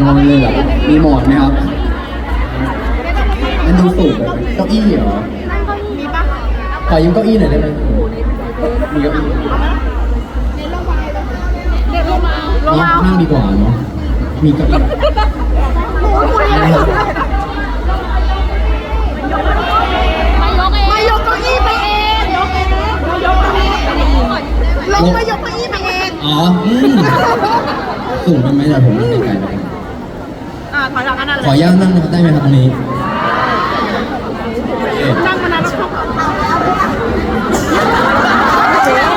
นอนเลยเหรอมีหมอนไหมครับมันดูสูงไปเก้าอี้เหรอมีปะขอยืมเก้าอี้หน่อยได้ไหมมีเก้าอี้เด็กลงมาลงเนาะมานั่งดีกว่าเนาะมีเก้าอี้นะครับมายกเก้าอี้ไปเองยกเองยกเก้าไปเองลงมายกเก้าอี้ไปเอง อ๋อ สูงไปไหมเดี๋ยวผมนั่ไกลๆไปอ่า ถอยหลังอันนั้นขเลอยอนุญาตนั่งนะครับได้ไหมครับตรงนี้โอเคนั่งมานานแล้ว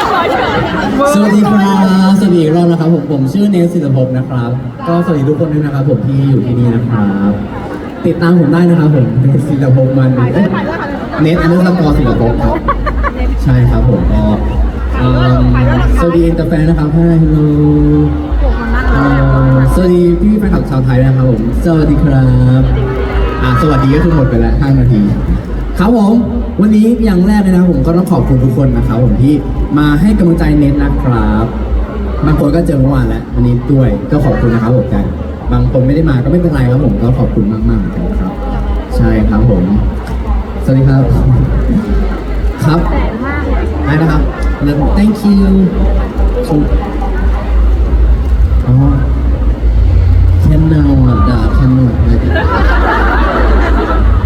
สวัสดีครับสวัสดีอีกรอบนะครับผมผมชื่อเนสศิลปภพนะครับ ก็สวัสดีทุกคนด้วยนะครับ ผมที่อยู่ที่นี่นะครับ ติดตามผมได้นะครับผมเนสศิลปภพมันเอ้ยเนสอันเดอร์สกอร์ศิลปภพครับใช่ครับผมก็เอิ่มสวัสดีอินเตอร์แฟนนะครับฮัลโหลเอ่อ สวัสดีพี่แฟนคลับชาวไทยนะครับผม สวัสดีครับ อะสวัสดีก็คือหมดไปแล้ว5นาที ครับผม วันนี้อย่างแรกเลยนะครับผมก็ต้องขอบคุณทุกคนนะครับผมที่มาให้กำลังใจเน็ตนะครับ บางคนก็เจอเมื่อวานแล้ววันนี้ด้วยก็ขอบคุณนะครับผมกัน บางคนไม่ได้มาก็ไม่เป็นไรครับผมก็ขอบคุณมากๆเหมือนกันครับ ใช่ครับผม สวัสดีครับ ครับได้นะครับแล้ว thank you อ๋อ can now อะด่า can now อะไรกัน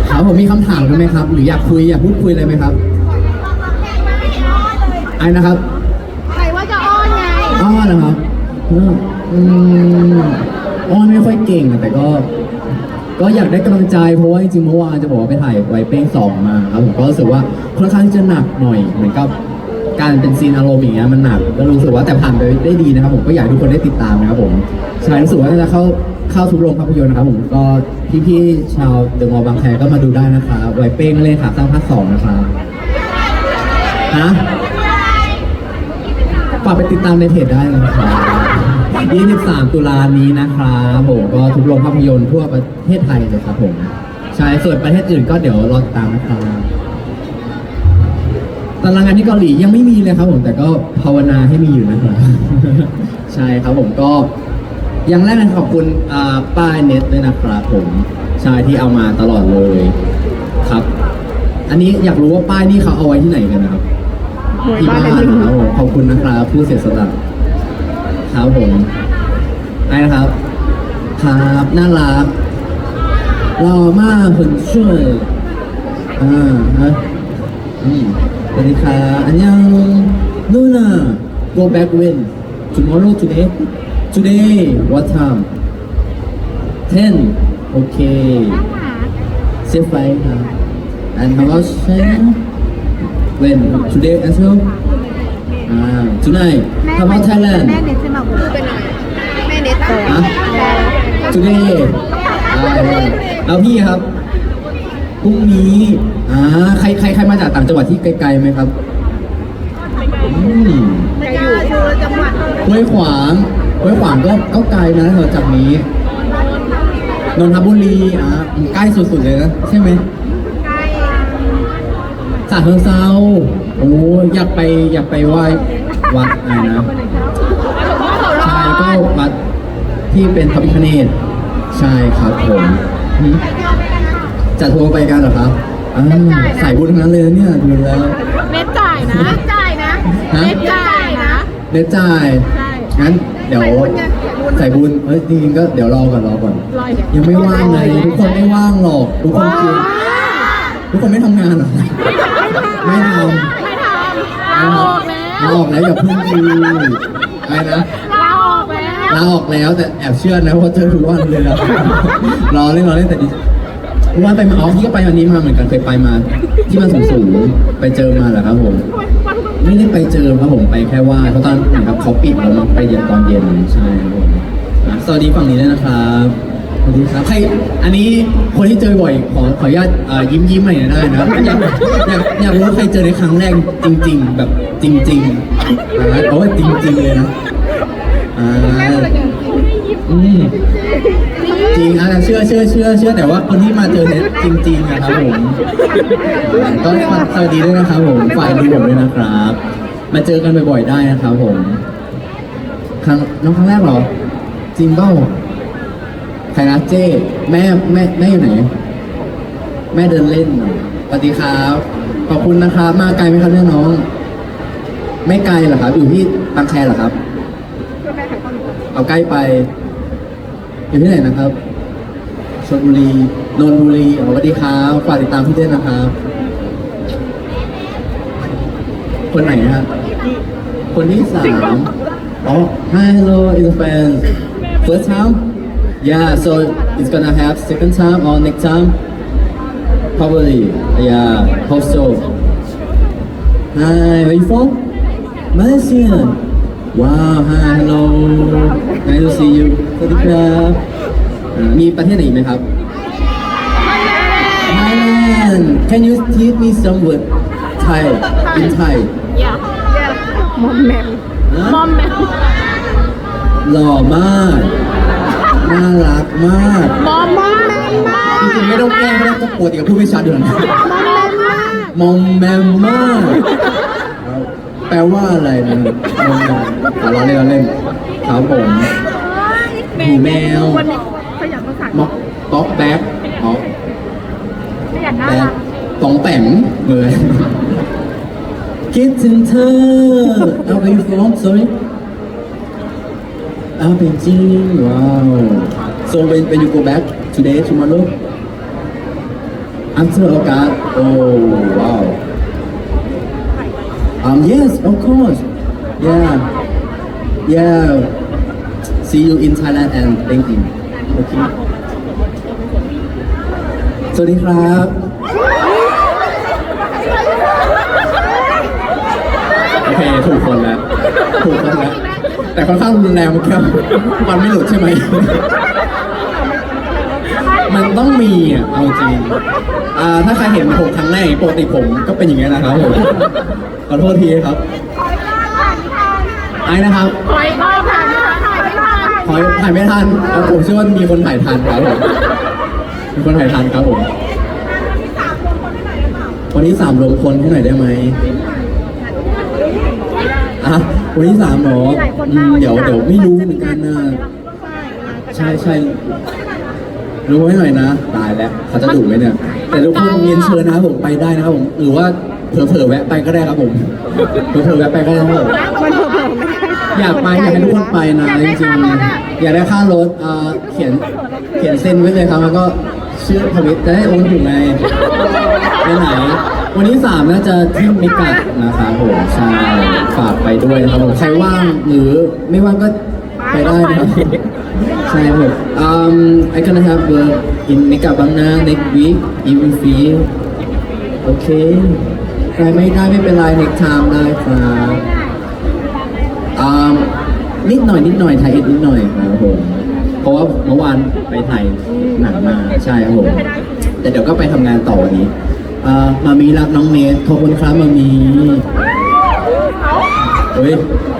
ครับผมมีคำถามกันไหมครับหรืออยากคุยอยากพูดคุยอะไรไหมครับไอ้นะครับใครว่าจะอ้อนไงอ้อนนะครับอืมอืมอ้อนไม่ค่อยเก่งอะแต่ก็ ก็อยากได้กำลังใจเพราะว่าจริงๆเมื่อวานจะบอกว่าไปถ่ายไวเป้งสองมาครับผมก็รู้สึกว่าค่อนข้างจะหนักหน่อยเหมือนกับการเป็นซีนอารมณ์อย่างเงี้ยมันหนักก็รู้สึกว่าแต่ผ่านไปได้ดีนะครับผมก็อยากให้ทุกคนได้ติดตามนะครับผมใช่รู้สึกว่าจะเข้า เข้าทุกโรงภาพยนตร์นะครับผมก็พี่ๆชาวเดอะมอลล์บางแคก็มาดูได้นะครับไวเป้งเลยค่ะสร้างภาคสองนะครับฮะฝากไปติดตามในเพจได้นะครับ23 ตุลานี้นะครับผมก็ทุกโรงภาพยนตร์ทั่วประเทศไทยเลยครับผมใช่ส่วนประเทศอื่นก็เดี๋ยวรอติดตามนะครับตารางงานที่เกาหลียังไม่มีเลยครับผมแต่ก็ภาวนาให้มีอยู่นะครับ ใช่ครับผมก็ อยังแรกนะขอบคุณอ่าป้ายเน็ตด้วยนะครับผมใช่ที่เอามาตลอดเลยครับ อันนี้อยากรู้ว่าป้ายนี่เขาเอาไว้ที่ไหนกันนะครับที่บ้านครับผมขอบคุณนะครับ ผู้เสียสละครับผมไอ้นะครับครับน่ารักหล่อมาก很帅อ่าฮะอืมสวัสดีครับอันยังนู่นน่ะ go back when tomorrow today today what time 10 okay safe flight ครับ and how about China when today as well อ่า tonight how about Thailand แม่เน็ตใช่ไหมพูดไปหน่อยแม่เน็ตฮะ today อ่าแล้วพี่ครับ พรุ่งนี้อ่าใครใครใครมาจากต่างจังหวัดที่ไกลๆไหมครับอืมไม่อยู่คือจังหวัดห้วยขวาง ห้วยขวางก็ก็ไกลนะแถวจากนี้นนทบุรีอ่าใกล้สุดๆเลยนะใช่ไหมใกล้สาเชิงเซาโอ้อยากไปอยากไปไหว้วัดอะไรนะใช่ก็วัดที่เป็นพระพิฆเนศใช่ครับผมจะโทรไปกันเหรอครับอ่าสายบุญทั้งนั้นเลยเนี่ยดูแล้วเน็ตจ่ายนะเน็ตจ่ายนะเน็ตจ่ายนะเน็ตจ่ายงั้น ดี๋ยวสายบุญไงสายบุญเฮ้ยจริงๆก็เดี๋ยวรอก่อนรอก่อน รอยเดี๋ยวยังไม่ว่างเลยทุกคนไม่ว่างหรอกทุกคนคือทุกคนไม่ทำงานหรอไม่ทำ ไม่ทำลาออกแล้วลาออกแล้วอย่าเพิ่งคุยอะไรนะลาออกแล้วลาออกแล้วแต่แอบเชื่อนะเพราะเจอทุกวันเลยนะรอเล่นรอเล่นแต่ดีทุกวันไปมาอ๋อพี่ก็ไปวันนี้มาเหมือนกันเคยไปมา ที่มันสูงๆไปเจอมาแหละครับผม ไม่ได้ไปเจอครับผมไปแค่ไหว่าเพราะตอนเหมือนกับเขาปิดแล้วมันไปเย็นตอนเย็นใช่ครับผมอะสวัสดีฝั่งนี้ด้วยนะครับสวัสดีครับใครอันนี้คนที่เจอบ่อยขอขออนุญาตเอ่อยิ้มยิ้มๆหน่อยได้นะครับอยากอยากอยากรู้ว่าใครเจอในครั้งแรกจริง ๆ แบบจริงๆอ่าเพราะว่าจริง ๆ เลยนะอ่า อืม จริงอะเชื่อเชื่อเชื่อเชื่อแต่ว่าคนที่มาเจอเนี่ยจริงๆนะครับผมก็สวัสดีด้วยนะครับผมฝ่ายดูผมด้วยนะครับ มาเจอกันบ่อยๆได้นะครับผม ครั้งน้องครั้งแรกเหรอจริงเปล่าใครนะเจ้แม่แม่แม่อยู่ไหน แม่เดินเล่นสวัสดีครับขอบคุณนะครับ มาไกลไหมครับเนี่ยน้อง ไม่ไกลเหรอครับ อยู่ที่บางแคเหรอครับ เอาใกล้ไป อยู่ที่ไหนนะครับชลบุรีนนทบุรีอ๋อสวัสดีครับฝากติดตามพี่เต้นนะครับ คนไหนนะครับคนที่สามอ๋อ hi hello is a fan first time yeah so it's gonna have second time or next time probably yeah hope so hi where you from Malaysia wow hi hello nice to see you สวัสดีครับอ่ามีประเทศไหนอีกไหมครับ Thailand can you teach me some word Thai in Thai มอมแมมฮะมอมแมมหล่อมาก น่ารักมากมอมมอมแมมมากจริงๆไม่ต้องแกล้งก็ได้ก็ปกติกับพูดไม่ชัดอยู่แล้วนะมอมแมมมากมอมแมมมาก แปลว่าอะไรนะมอมแมมอะเราเล่นเราเล่น ครับผมหมูแมววันนี้ขยันภาษามอกต๊อกแบ๊กอ๋อขยันน่าแบ๊รักกตองแต่งเลยคิดถึงเธอ เอาไปฟ้อง sorry เอาเป็นจริงว้าว so when when you go back today tomorrow after August oh wow um yes of course yeah yeah see you in Thailand and thank you okay สวัสดีครับ โอเคถูกคนแล้ว ถูกคนแล้ว แต่ค่อนข้างรุนแรงมื่อกี้มันไม่หลุดใช่ไหม มันต้องมีอะ เอาจริง อ่า ถ้าใครเห็นผมครั้งแรกปกติผมก็เป็นอย่างนี้ยนะครับผม ขอโทษทีครับ ไอ้นะครับถอยเข้าผ่านถ่ายไม่ทันขอถ่ายไม่ทันเอาผมเชื่อว่ามีคนถ่ายทันครับผมมีคนถ่ายทันครับผมวันที่สามรวมคนให้หน่อยได้ไหมอะวันที่สามเหรออืมเดี๋ยวเดี๋ยวไม่รู้เหมือนกันนะใช่ใช่รู้ไว้หน่อยนะ ตายแล้วเขาจะดุไหมเนี่ย แต่ทุกคนเรียนเชิญนะครับผมไปได้นะครับผมหรือว่าเผลอๆแวะไปก็ได้ครับผมเผลอๆแวะไปก็ได้ครับผมมันเผล อๆไม่ได้อยากไปอยากให้ทุกคนไปนะจริงๆอยากได้ค่ารถเอ่อเขียนเขียนเซ็นไว้เลยครับแล้วก็ชื่อทวิตจะได้โอนถึงไงไปไหน วันที่สามน่าจะที่มิกะนะครับผมใช่ฝากไปด้วยนะครับผมใครว่างหรือไม่ว่างก็ไปได้นะครับใช่ครับผม um I gonna have work in Mega Bangna next week if you feel โอเคใครไม่ได้ไม่เป็นไร next time ได้ครับ อ่านิดหน่อยนิดหน่อยถ่ายเอ็ดนิดหน่อยครับผมเพราะว่าเมื่อวานไปถ่ายหนังมาใช่ครับผมแต่เดี๋ยวก็ไปทำงานต่อวันนี้อ่ามามีรักน้องเนสขอบคุณครับมามีเฮ้ย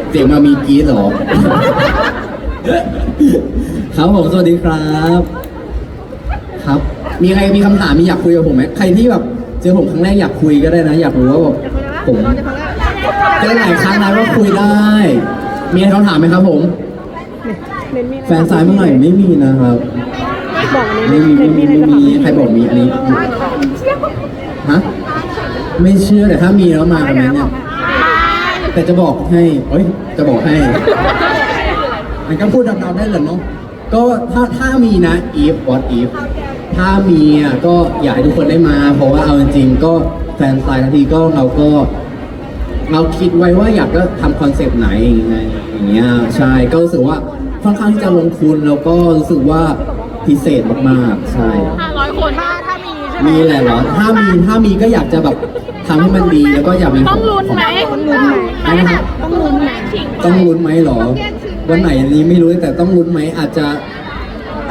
เสียงมามีกรี๊ดเหรอ ครับผมสวัสดีครับ ครับ มีใครมีคำถามมีอยากคุยกับผมไหมใครที่แบบเจอผมครั้งแรกอยากคุยก็ได้นะ อยากรู้ว่าแบบผม เจอหลายครั้งแล้วว่าคุยได้ มีคำถามไหมครับผม แฟนซ้ายเมื่อไหร่ไม่มีนะครับ บอกอันไม่นี้มีไม่มีไม่มีใครบอกมีอันนี้ ฮะ ไม่เชื่อแต่ถ้ามีแล้วมากันไหมเนี่ย แต่จะบอกให้เอ้ย จะบอกให้ มันก็พูดดำๆได้เลยเนาะ ก็ถ้าถ้ามีนะ if what if ถ้ามีอะก็อยากให้ทุกคนได้มา เพราะว่าเอาจริงๆก็แฟนสายทันทีก็เราก็ เราคิดไว้ว่าอยากจะทำคอนเซปต์ไหนยังไงอย่างเงี้ยใช่ก็รู้สึกว่าค่อนข้างที่จะลงทุนแล้วก็รู้สึกว่าพิเศษมากๆใช่ ห้าร้อยคนถ้าถ้ามีใช่ไหมมีแหละเหรอ ถ้ามีถ้ามีก็อยากจะแบบทำให้มันดีแล้วก็อยากมีต้องลุ้นไหมของต้องลุ้นไหมอะไรนะครับต้องลุ้นไหมต้องลุ้นไหมเหรอ วันไหนอันนี้ไม่รู้แต่ต้องลุ้นไหมอาจจะ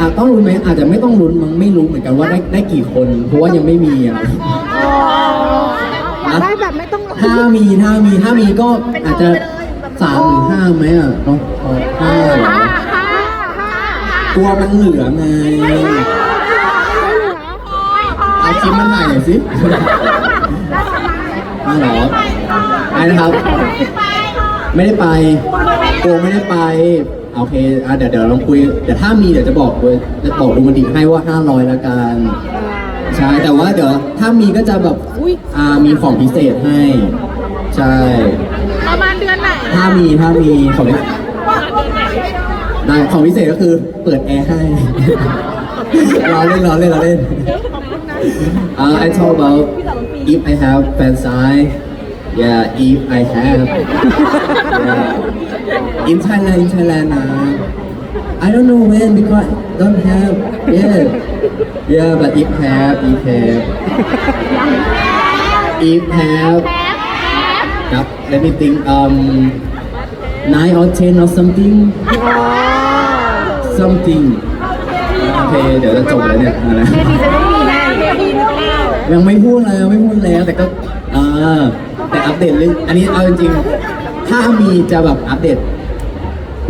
อาจต้องลุ้นไหมอาจจะไม่ต้องลุ้นมั้งไม่รู้เหมือนกันว่าได้ได้กี่คน เพราะว่ายังไม่มีอะอยากได้แบบไม่ต้องลุ้น ถ้ามีถ้ามีถ้ามีก็อาจจะสามหรือห้าไหมอะเนาะอ๋อห้าเหรอห้าห้าห้าห้ากลัวมันเหลือไงเอาคลิปมันถ่ายหน่อยสิอ้าวเหรอไอ้นะครับ ไม่ได้ไปกลัวไม่ได้ไป โอเคอะเดี๋ยวเดี๋ยวลองคุย เดี๋ยวถ้ามีเดี๋ยวจะบอกเลยจะบอกดูมันดีให้ว่า500แล้วกัน ใช่แต่ว่าเดี๋ยวถ้ามีก็จะแบบอ่ามีของพิเศษให้ ใช่ ประมาณเดือนไหนถ้ามีถ้ามีของพิได้ของพิเศษก็คือเปิดแอร์ให้รอเล่นรอเล่นรอเล่น Uh, I talk about if I have fan sign. Yeah, if I have. yeah. In Thailand, in Thailand, uh, I don't know when because don't have. Yeah, yeah, but if have, if have, if have. ครับ let me think um nine or ten or something something โอเค เดี๋ยวจะจบแล้วเนี่ยนะยังไม่พูดเลยยังไม่พูดแล้วแต่ก็เออแต่อัปเดตเรื่องอันนี้เอาจริงๆถ้ามีจะแบบอัปเดต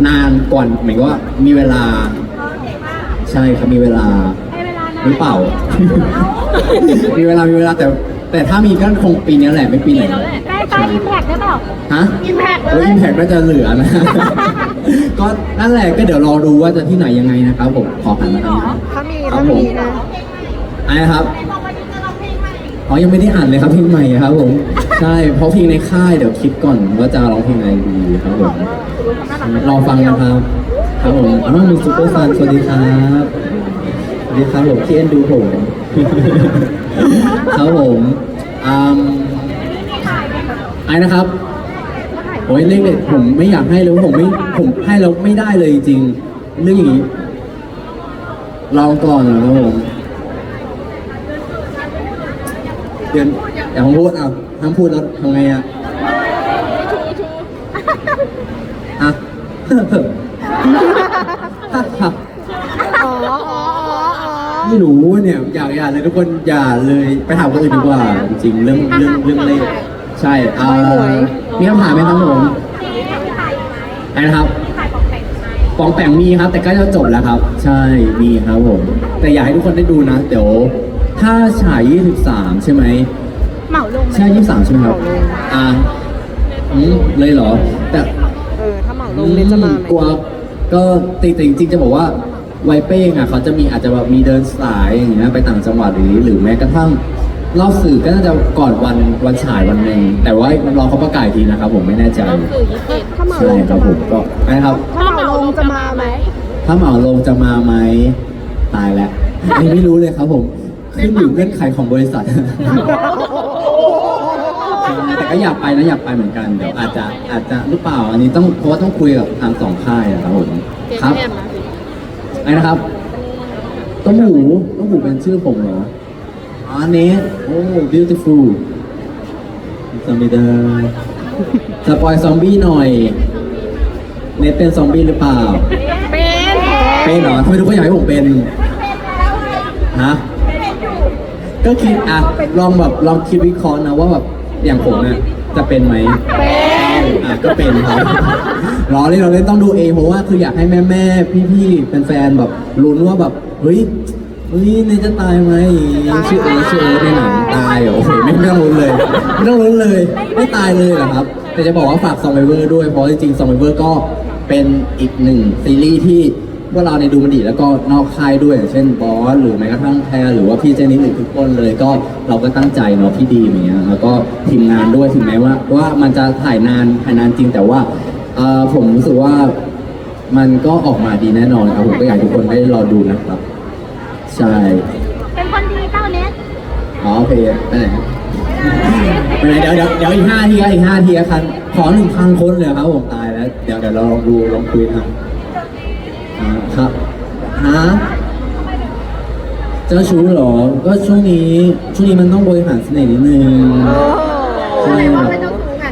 นานก่อนหมายว่ามีเวลา ใช่ครับมีเวลา หรือเปล่า มีเวลา มีเวลาแต่ แต่ถ้ามีก็คงปีนี้แหละไม่ปีไหนได้ตาอิมแพคได้เปล่า ฮะ Impact เลย โอ้อิมแพกก็จะเหลือนะ ก็นั่นแหละก็เดี๋ยวรอดูว่าจะที่ไหนยังไงนะครับผม ขอหันมาทางนี้ ถ้ามีครัถ้าบผมีมนะไอ้ครับอ๋อยังไม่ได้อ่านเลยครับเพลงใหม่ครับผม ใช่ เพราะเพลงในค่ายเดี๋ยวคิดก่อนว่าจะร้องเพลงอะไรดีครับผมรอฟังนะครับ ครับผมอาม่ามีซูเปอร์ซันสวัสดีครับ สวัสดีครับผมที่เอ็นดูผมครับผมอืมไอ้นะครับโอ้ยเลขเด็ดผมไม่อยากให้เลยเพราะผมไม่ผมให้แล้วไม่ได้เลยจริงๆเรื่องอย่างนี้ลองก่อนนะครับผมเดี๋ยวอย่าผมพูดอะห้ามพูดแล้วทำไงอะอะอ๋ออ๋ออ๋ออ๋อ ไม่รู้เนี่ยอยากอย่าเลยทุกคนอย่าเลยไปถามคนอื่นดีกว่า จริงๆเรื่องเรื่องเรื่องเลขใช่อ่ามีคำถามไหมครับผมอะไรนะครับปองแปงมีครับ แต่ใกล้จะจบแล้วครับ ใช่มีครับผม แต่อยากให้ทุกคนได้ดูนะ เดี๋ยว ถ้าฉาย 23 ใช่ไหมเหมาลงใช่23 ใช่ไหมครับอ่าอืมเลยเหรอ แต่เออถ้าเหมาลงเนี่ยจะมาไหมกลัวก็จริงๆจริงๆจะบอกว่า ไวเป้งอะเขาจะมีอาจจะแบบมีเดินสายอย่างเงี้ยไปต่างจังหวัดหรือหรือแม้กระทั่งรอบสื่อก็น่าจะก่อนวันวันฉายวันหนึ่งแต่ว่ารอเขาประกาศอีกทีนะครับ ผมไม่แน่ใจถ้าเหมาลใช่งคจะรับผมมาก็นะครับ ถ้าเหมาลงจะมาไหมถ้าเหมาลงจะมาไหมตายแล้วอันนี้ไม่รู้เลยครับผมขึ้นอยู่เงื่อนไขของบริษัท แต่ก็อยากไปนะอยากไปเหมือนกันเดี๋ยวอาจจะอาจจะหรือเปล่าอันนี้ต้องเพราะว่าต้องคุยกับทางสองค่ายนะครับผมครับ ไอ้นะครับต้มหูต้มหูเป็นชื่อผมเหรออ๋อเนสโอ้ beautiful ซอมบี้เดอร์สปอยซอมบี้หน่อย เนสเป็นซอมบี้หรือเปล่า เป็นเป็นเหรอทำไมทุกคนอยากให้ผมเป็นฮะก็คิดอะลองแบบลองคิดวิเคราะห์นะว่าแบบอย่างผมเนี่ยจะเป็นไหมเป็น อะก็เป็นครับรอเล่นเราเล่นต้องดูเองเพราะว่าคืออยากให้แม่แม่พี่พี่ๆแฟนๆแบบลุ้นว่าแบบเฮ้ยเฮ้ยเนยจะตายไหมชื่อเอชื่อเออในหนังตายเหรอโอ้โหไม่ไม่ต้องลุ้นเลยไม่ต้องลุ้นเลยไม่ตายเลยเหรอครับ แต่จะบอกว่าฝากซองไวเวอร์ด้วยเพราะจริงๆซองไวเวอร์ก็เป็นอีกหนึ่งซีรีส์ที่ พวกเราในยดูมันดีแล้วก็นอกค่ายด้วยอย่างเช่นบอสหรือแม้กระทั่งแพรหรือว่าพี่เจนิสหรือทุกคนเลยก็เราก็ตั้งใจเนาะพี่ดีมอย่างเงี้ยแล้วก็ทีมงานด้วยถึงแม้ว่าว่ามันจะถ่ายนานถ่ายนานจริงแต่ว่าเอ่อผมรู้สึกว่ามันก็ออกมาดีแน่นอนครับผมก็อยากให้ทุกคนได้รอดูนะครับ ใช่เป็นคนดีเต้าเน็ตอ๋อโอเคไปไหนไปไหนเดี๋ยวเดี๋ยวเดี๋ยวอีกห้าทีครับอีกห้าทีครับขอหนึ่งพันคนเลยครับผมตายแล้ว เดี๋ยวเดี๋ยวเราลองดูลองคุยทำอ่า ครับฮะเจ้าชู้เหรอ ก็ช่วงนี้ช่วงนี้มันต้องบริหารเสน่ห์นิดนึงใช่ไหนคว่ารับไม่เจ้าชู้ไง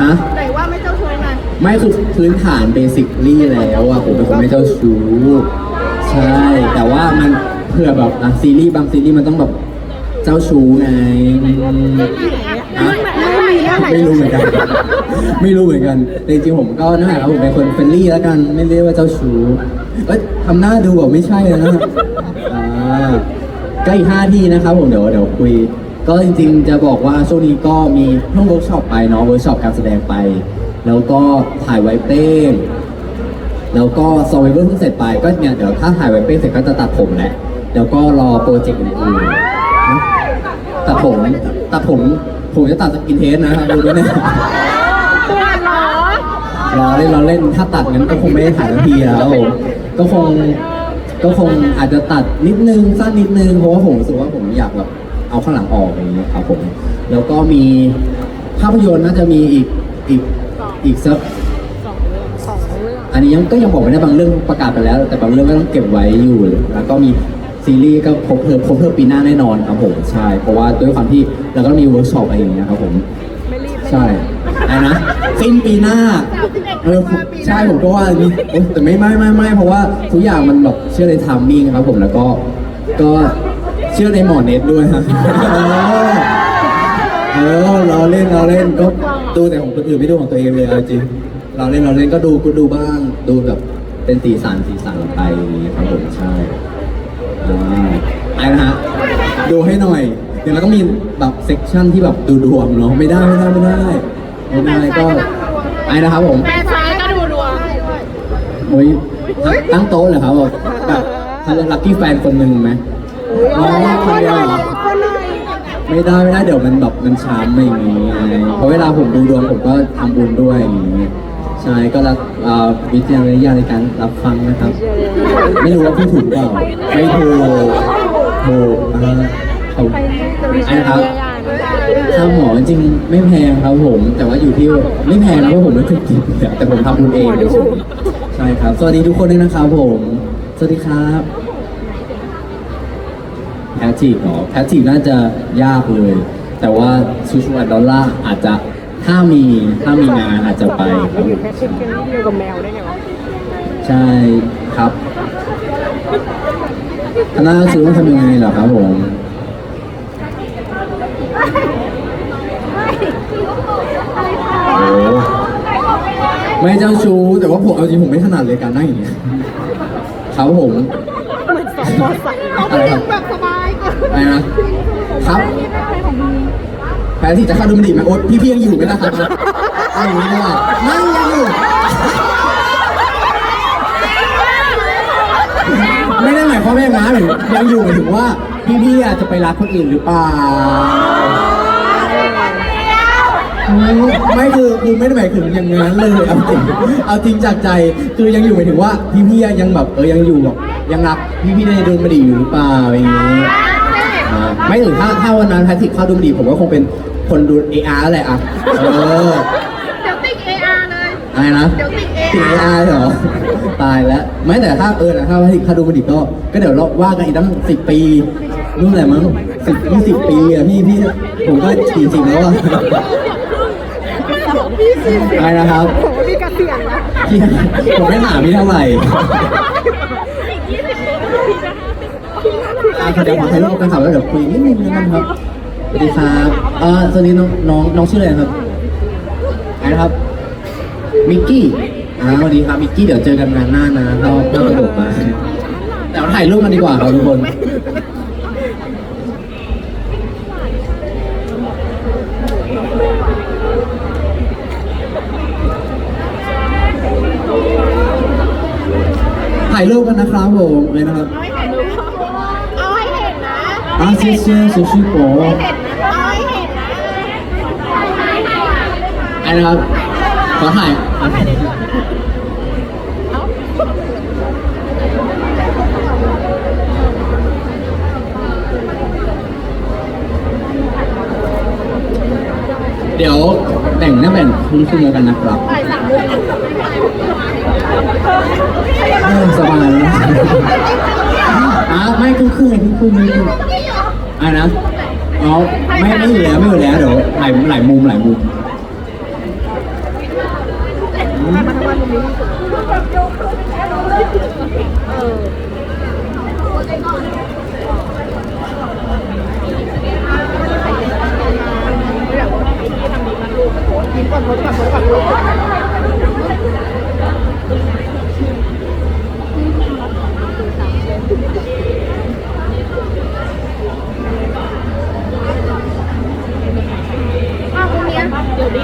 ฮะ ไหนว่าไม่เจ้าชู้ไงไม่คือพื้นฐานเบสิคลี่แล้วอะผมเป็นคนไม่เจ้าชู้ใช่ แต่ว่ามันเผื่อแบบอะซีรีส์บางซีรีส์มันต้องแบบเจ้าชู้ไงฮะไม่รู้เหมือนกัน ไม่รู้เหมือนกันแต่จริงๆผมก็นั่นแหละผมเป็นคนเฟรนลี่แล้วกัน ไม่เรียกว่าเจ้าชู้เอ้ยทำหน้าดูแบบไม่ใช่แล้วนะอ่าก็อีกห้าที่นะครับผมเดี๋ยวเดี๋ยวคุย ก็จริงๆจะบอกว่าช่วงนี้ก็มีเพิ่งเวิร์กช็อปไปเนาะเวิร์กช็อปการแสดงไป แล้วก็ถ่ายไว้เป้งแล้วก็ซอวิเวอร์เพิ่งเสร็จไปก็เนี่ยเดี๋ยวถ้าถ่ายไวเป้เสร็จก็จะตัดผมแหล้วแล้วก็รอโปรเจกต์อื่นๆนะตัดผมตัดผมผมจะตัดสกินเทสนะครับดูด้วยนี่ รอเล่นรอเล่นถ้าตัดงั้นก็คงไม่ได้ถ่ายทันทีแล้วครับผมก็คงก็คงอาจจะตัดนิดนึงสั้นนิดนึงเพราะว่าผมรู้สึกว่าผมอยากแบบเอาข้างหลังออกอย่างนี้ยครับผม แล้วก็มีภาพยนตร์น่าจะมีอีกอีกอีกสักสองเรื่องอันนี้ยังก็ยังบอกไม่ได้บางเรื่องประกาศไปแล้ว แต่บางเรื่องก็ต้องเก็บไว้อยู่ แล้วก็มีซีรีส์ก็ครบเพิ่มครบเพิ่มปีหน้าแน่นอนครับผมใช่เพราะว่าด้วยความที่เราก็มีเวิร์กช็อปอะไรอย่างเงี้ยครับผมไม่รีบไม่รีบใช่อะไรนะสิ้นปีหน้า เออใช่ผมก็ว่านี่เอ้ยแต่ไม่ไม่ไม่ไม่เพราะว่าทุกอย่างมันแบบเชื่อในทามมิ่งครับผมแล้วก็ก็เชื่อในหมอเน็ตด้วยเออเราเล่นเราเล่นก็ดูแต่ของคนอื่นไม่ดูของตัวเองเลยเอาจริงเราเล่นเราเล่นก็ดูก็ดูบ้างดูแบบเป็นสีสันสีสันไปอย่างนี้ครับผมใช่อ่าไอ้นะฮะดูให้หน่อย เดี๋ยวเราต้องมีแบบเซกชันที่แบบดูดวงเนาะไม่ได้ไม่ได้ไม่ได้ไม่ได้ก็ อ้นะครับผมแม่ซ้ายก็ดูดวงโอ้ยตั้งโต๊ะเหรอครับแบบแบบเขาเรียกลัคกี้แฟนคนหนึ่งไหมอ๋อคนเดียวเหรอไม่ได้ไม่ได้เดี๋ยวมันแบบมันช้ำอะไรอย่างงี้ไงเพราะเวลาผมดูดวงผมก็ทำบุญด้วยอย่างงี้ใช่ก็รับเอ่อวิจารณญาณในการรับฟังนะครับ ไม่รู้ว่าพี่ถูกเปล่าไม่ถูกถูกอ่าเขาไอ้นะครับ ค่าหมอจริงๆไม่แพงครับผม แต่ว่าอยู่ที่ไม่แพงนะเพราะผมไม่เคยกินแต่ผมทำบุญเองเฉยๆใช่ครับ สวัสดีทุกคนด้วยนะครับผม สวัสดีครับแพททีฟเหรอแพททีฟน่าจะยากเลย แต่ว่าชูชูอัดดอลล่าอาจจะถ้ามีถ้ามีงานอาจจะไปครับอยู่แค่ชิคเก้นเดียวกับแมวได้ไงวะใช่ครับคณะซื้อต้องทำยังไงเหรอครับผม โอ้ไม่เจ้าชู้แต่ว่าผมเอาจริงผมไม่ถนัดเลยการนั่งอย่างเงี้ยครับผมเหมือนสองมอไซค์เอาอะไรครับแบบสบายก่อนอะไรนะครับแฟนที่จะเข้าดูมันดีไหมโอ๊ตพี่พี่ยังอยู่ไหมล่ะครับเอาอย่างนี้ดีกว่านั่งยังอยู่ไม่ได้หมายความว่าอย่างนั้นหรือยังอยู่หมายถึงว่าพี่พี่อาจจะไปรักคนอื่นหรือเปล่า ไม่คือคือไม่ได้หมายถึงอย่างนั้นเลยเอาจริงเอาจริงจากใจคือยังอยู่หมายถึงว่าพี่พี่ยังแบบเออยังอยู่แบบยังรักพี่พี่ในดวงมดีอยู่หรือเปล่าอย่างนี้อ่าไม่ถึงถ้าถ้าวันนั้นแพทริกเข้าดวงมดีผมก็คงเป็นคนดู AR แหละอะเออเดี๋ยวติ๊ก AR เลยอะไรนะเดี๋ยวติดติด AR AI เหรอตายแล้วไม่แต่ถ้าเออแต่ถ้าว่าถ้าดูมันอีกก็ก็เดี๋ยวเราว่ากันอีกตั้งสิบปีนู่นแหละมั้งสิบยี่สิบปีอะพี่พี่ผมก็สี่สิบแล้วอะ พี่สิอะไรนะครับผมว่าพี่เกษียณนะพี่ผมไม่ถามพี่เท่าไหร่อะเดี๋ยวขอถ่ายรูปกันครับแล้วเดี๋ยวคุยนิดนึงนะครับสวัสดีครับเออสวัสดีน้องน้องน้องชื่ออะไรครับอะไรนะครับ มิกกี้อ่าสวัสดีครับมิกกี้เดี๋ยวเจอกันงานหน้านะเข้าเข้ากระโดดมาเดี๋ยวถ่ายรูปกันดีกว่าครับทุกคนายรูปกันนะครับผมเลยนะครับเอาให้เห็นนะอาเซียเซียซูชิโกเอาให้เห็นนะไอ้นะครับขอถ่ายเดี๋ยวแบ่งหน้าแบ่งครึ่งชั่วโมงกันนะครับ ถ่ายสามมุม เออสบายแล้วนะอะไม่ครึ่งครึ่งครึ่งครึ่งครึ่งอะนะเอาไม่ไม่อยู่แล้วไม่อยู่แล้วเดี๋ยวหลายหลายมุมหลายมุมยิ้มก่อนโพสก่อนโพสก่อนโพสก่ อ้าวคุณเนี้ยเดี๋ยวดิ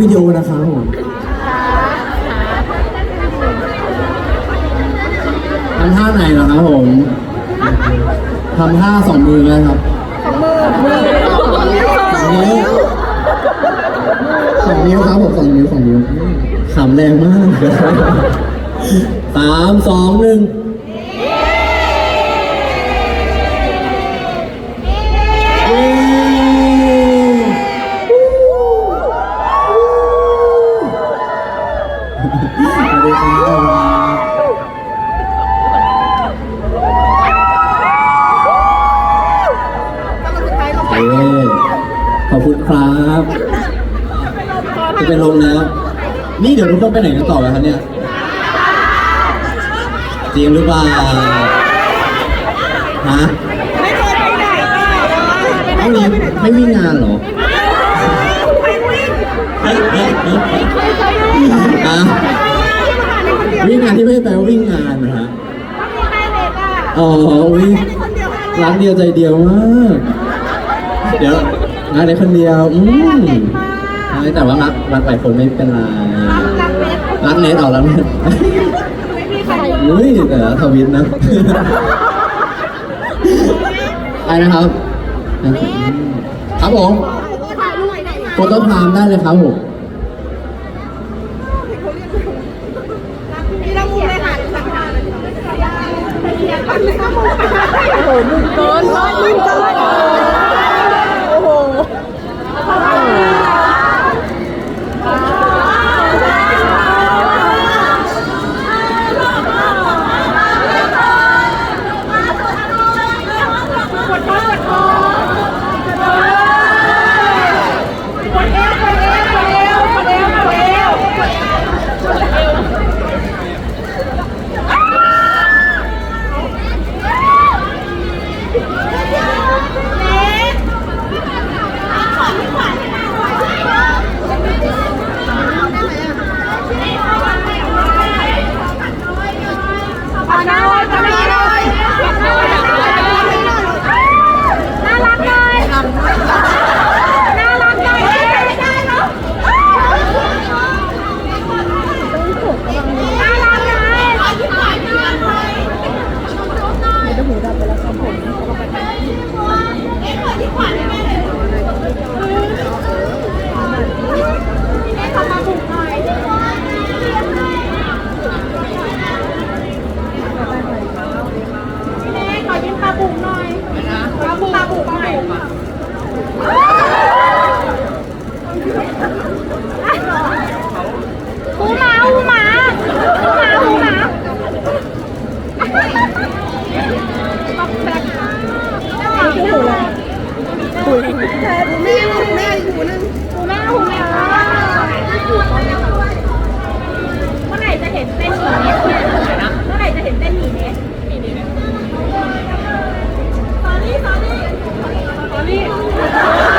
วิดีโอนะครับผมทำท่าไหนเหรอครับผมทำท่าสองมือนะครับสองนิ้วสองนิ้วครับผมสองนิ้วสองนิ้วขำแรงมากสามสองหนึ่ง ดี๋ยวทุกคนไปไหนกันต่อไหมครับเนี่ยจริงหรือเปล่าฮะไม่เคยไปไหนอะไม่มีไม่วิ่งงานเหรอไปวิ่งเฮ้ยเฮ้ยเฮ้ยเฮ้ยเคยเคยวิ่งอะที่มหาลัยคนเดียววิ่งงานที่ไม่ได้แปลว่าวิ่งงานนะฮะมีแม่เด็กอะอ๋อวิ่งคนเดียวรักเดียวใจเดียวมากเดี๋ยวงานในคนเดียวอืมใช่แต่ว่ารักรักหลายคนไม่เป็นไร รักเล็กรักเน็ตเอารักเน็ตไม่มีใครอุ้ยแต่ละทวิตนะไปนะครับ ครับผมถ่ายรูปไหนโฟโต้ไทม์ได้เลยครับผมมี หูแม่หูแม่อีกหูนึงหูแม่หูแม่เมื่อไหร่จะเห็นเต้นหนีเนสเนี่ยเมื่อไหร่จะเห็นเต้นหนีเน็ตตอนนี้ตอนนี้ตอนนี้